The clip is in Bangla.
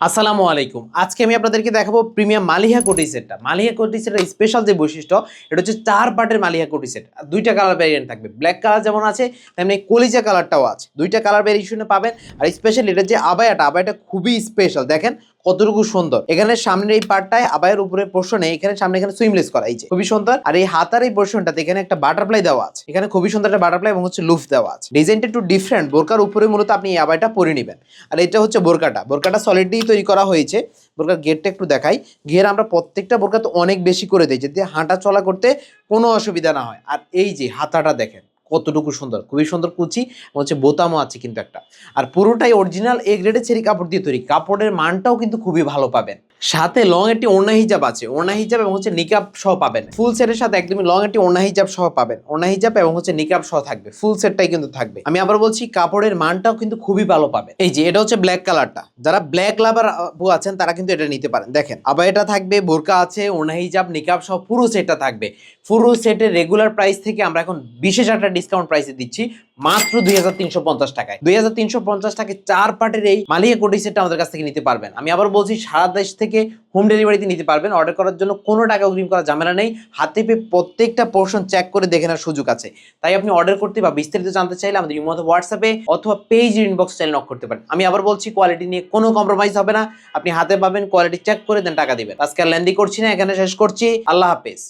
আসসালামু আলাইকুম। আজকে আমি আপনাদেরকে দেখাবো প্রিমিয়াম মালিহা কোটি সেটটা। মালিহা কোটি সেটের স্পেশাল যে বৈশিষ্ট্য, এটা হচ্ছে চার পার্টের মালিহা কোটি সেট। আর দুইটা কালার ভ্যারিয়েন্ট থাকবে। ব্ল্যাক কালার যেমন আছে, তেমনি কলিজা কালারটাও আছে। দুইটা কালার ভ্যারিয়েশনে পাবেন। আর স্পেশাল এটা যে আবায়াটা আবায়াটা খুবই স্পেশাল দেখেন কতটুকু সুন্দর। এখানে সামনের এই পার্টটায় আবায়ের উপরে পোর্শনে এখানে সামনে এখানে সুইমলেস করা, এই যে। খুবই সুন্দর। আর এই হাতার এই পোর্শনটাতে এখানে একটা বাটারফ্লাই দেওয়া আছে। এখানে খুবই সুন্দর একটা বাটারফ্লাই এবং হচ্ছে লুফ দেওয়া আছে। ডিজাইনটা একটু ডিফারেন্ট বোরকার উপরে মূলত আপনি এই আবাইটা পরে নেবেন। আর এটা হচ্ছে বোরকাটা। বোরকাটা সলিডলি তৈরি করা হয়েছে। বোরকার গেটটা একটু দেখাই। ঘের আমরা প্রত্যেকটা বোরকা তো অনেক বেশি করে দিই, যাতে হাঁটা চলা করতে কোনো অসুবিধা না হয়। আর এই যে হাতাটা দেখেন, কতটুকু সুন্দর, খুবই সুন্দর কুচি হচ্ছে বোতামও আছে কিন্তু একটা। আর পুরোটাই অরিজিনাল এ গ্রেডের ছেড়ি কাপড় দিয়ে তৈরি। কাপড়ের মানটাও কিন্তু খুবই ভালো পাবেন। সাথে লং একটি ওড়না হিজাব আছে। ওড়না হিজাব এবং হচ্ছে নিকাব সহ পাবেন। ফুল সেটের সাথে একদমই লং একটি ওড়না হিজাব সহ পাবেন। ওড়না হিজাব এবং হচ্ছে নিকাব সহ থাকবে। ফুল সেটটাই কিন্তু থাকবে। আমি আবার বলছি, কাপড়ের মানটাও কিন্তু খুবই ভালো পাবে এই যে, এটা হচ্ছে ব্ল্যাক কালারটা যারা ব্ল্যাক লাভার আপু আছেন, তারা কিন্তু এটা নিতে পারেন। দেখেন, আবার এটা থাকবে, বোরকা আছে, ওড়না হিজাব নিকাব সহ পুরো সেটটা থাকবে। পুরো সেটের রেগুলার প্রাইস থেকে আমরা এখন বিশেষ একটা ডিসকাউন্ট প্রাইসে দিচ্ছি। মাত্র দুই হাজার তিনশো পঞ্চাশ টাকায়। দুই হাজার তিনশো পঞ্চাশ টাকায় চার পার্টের এই মালিয়া কোটি সেটটা আমাদের কাছ থেকে নিতে পারবেন। আমি আবার বলছি, সারা দেশ থেকে হোম ডেলিভারিতে নিতে পারবেন। অর্ডার করার জন্য কোনো টাকা অগ্রিম করার ঝামেলা নেই। হাতে পেয়ে প্রত্যেকটা পোর্শন চেক করে দেখে নেওয়ার সুযোগ আছে। তাই আপনি অর্ডার করতে বা বিস্তারিত জানতে চাইলে আমাদের ইমো হোয়াটসঅ্যাপে অথবা পেজ ইনবক্স চাইলে নক করতে পারেন। আমি আবার বলছি কোয়ালিটি নিয়ে কোনো কম্প্রোমাইজ হবে না। আপনি হাতে পাবেন কোয়ালিটি চেক করে দেন, টাকা দিবেন। আজকে আর লেন্দি করছি না, এখানে শেষ করছি। আল্লাহ হাফেজ।